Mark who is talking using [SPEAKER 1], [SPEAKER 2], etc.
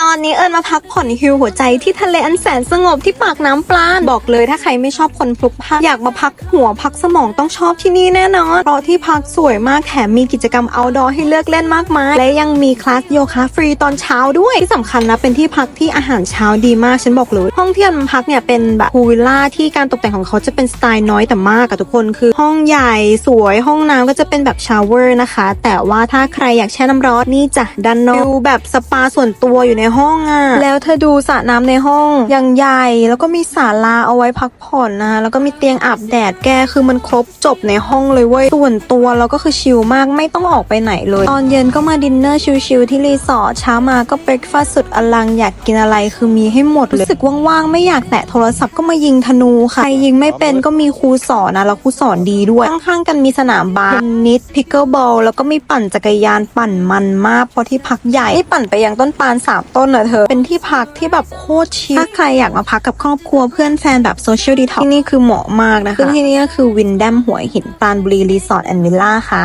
[SPEAKER 1] ตอนนี้เอิญมาพักผ่อนฮิวหัวใจที่ทะเลอันแสนสงบที่ปากน้ำปราณบอกเลยถ้าใครไม่ชอบคนพลุกพล่านอยากมาพักหัวพักสมองต้องชอบที่นี่แน่นอนเพราะที่พักสวยมากแถมมีกิจกรรม outdoor ให้เลือกเล่นมากมาย และยังมีคลาสโยคะฟรีตอนเช้าด้วยที่สำคัญนะเป็นที่พักที่อาหารเช้าดีมากฉันบอกเลยห้องที่เอิญมาพักเนี่ยเป็นแบบพูลวิลล่าที่การตกแต่งของเขาจะเป็นสไตล์น้อยแต่มากอะทุกคนคือ ห้องใหญ่สวยห้องน้ำก็จะเป็นแบบชาวเวอร์นะคะ แต่ว่าถ้าใครอยากแช่น้ำร้อนนี่จ้ะด้านนอกแบบสปาส่วนตัวอยู่ในห้องอะแล้วเธอดูสระน้ำในห้องยังใหญ่ แล้วก็มีศาลาเอาไว้พักผ่อนนะคะแล้วก็มีเตียงอาบแดดแกคือมันครบจบในห้องเลยเว้ยส่วนตัวแล้วก็คือชิลมากไม่ต้องออกไปไหนเลย ตอนเย็นก็มาดินเนอร์ชิลๆที่รีสอร์ทเช้ามาก็เบรกฟาสต์สุดอลังอยากกินอะไรคือมีให้หมดเลยรู้สึกว่างๆไม่อยากแตะโทรศัพท์ก็มายิงธนูค่ะใครยิงไม่เป็นก็มีครูสอนนะแล้วครูสอนดีด้วยข้างๆกันมีสนามบาสเทนนิสพิกเกิลบอลแล้วก็มีปั่นจักรยานปั่นมันมากเพราะที่พักใหญ่นี่ปั่นไปยังต้นปาล์มสามต้นเลยเธอ เป็นที่พักที่แบบโคตรชิลถ้าใครอยากมาพักกับครอบครัวเพื่อนแฟนแบบโซเชียลดีท็อกที่นี่คือเหมาะมากนะคะซึ่งที่นี่ก็คือวินแดมหัวหินปานบุรีรีสอร์ทแอนด์วิลล่าค่ะ